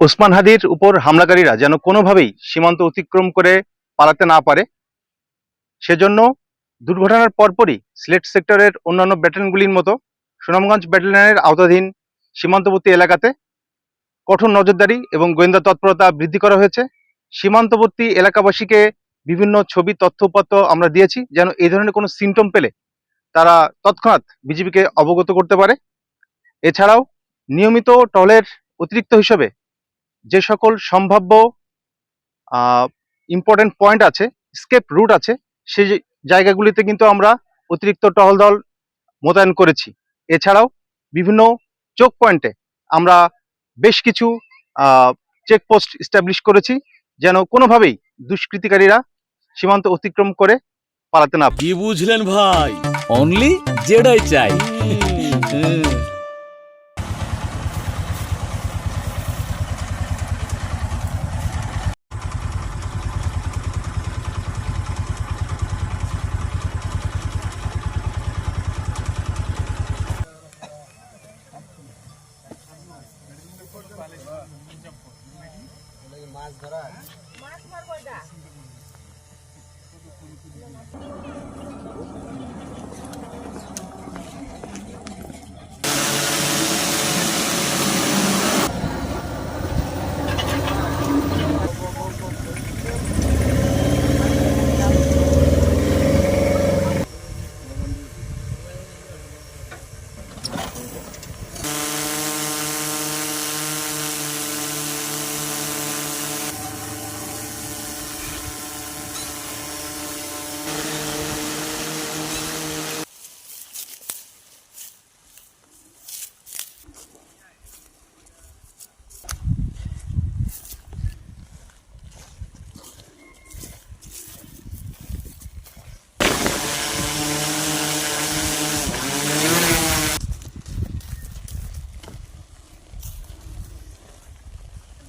ওসমান হাদির উপর হামলাকারীরা যেন কোনোভাবেই সীমান্ত অতিক্রম করে পালাতে না পারে, সেজন্য দুর্ঘটনার পরপরই সিলেট সেক্টরের অন্যান্য ব্যাটালিয়নগুলির মতো সুনামগঞ্জ ব্যাটালিয়নের আওতাধীন সীমান্তবর্তী এলাকাতে কঠোর নজরদারি এবং গোয়েন্দা তৎপরতা বৃদ্ধি করা হয়েছে। সীমান্তবর্তী এলাকাবাসীকে বিভিন্ন ছবি, তথ্য উপাত্ত আমরা দিয়েছি যেন এই ধরনের কোনো সিমটম পেলে তারা তৎক্ষণাৎ বিজিবিকে অবগত করতে পারে। এছাড়াও নিয়মিত টহলের অতিরিক্ত হিসেবে যে সকল সম্ভাব্য ইম্পর্টেন্ট পয়েন্ট আছে স্কেপ রুট আছে সেই জায়গাগুলিতে কিন্তু আমরা অতিরিক্ত টহল দল মোতায়েন করেছি। এছাড়াও বিভিন্ন চোক পয়েন্টে আমরা বেশ কিছু চেকপোস্ট স্টাবলিশ করেছি যেন কোনোভাবেই দুষ্কৃতিকারীরা সীমান্ত অতিক্রম করে পালাতে না কি বুঝলেন ভাই? অনলি যেটাই চাই। মাছ ধরা মাছ মারবো যা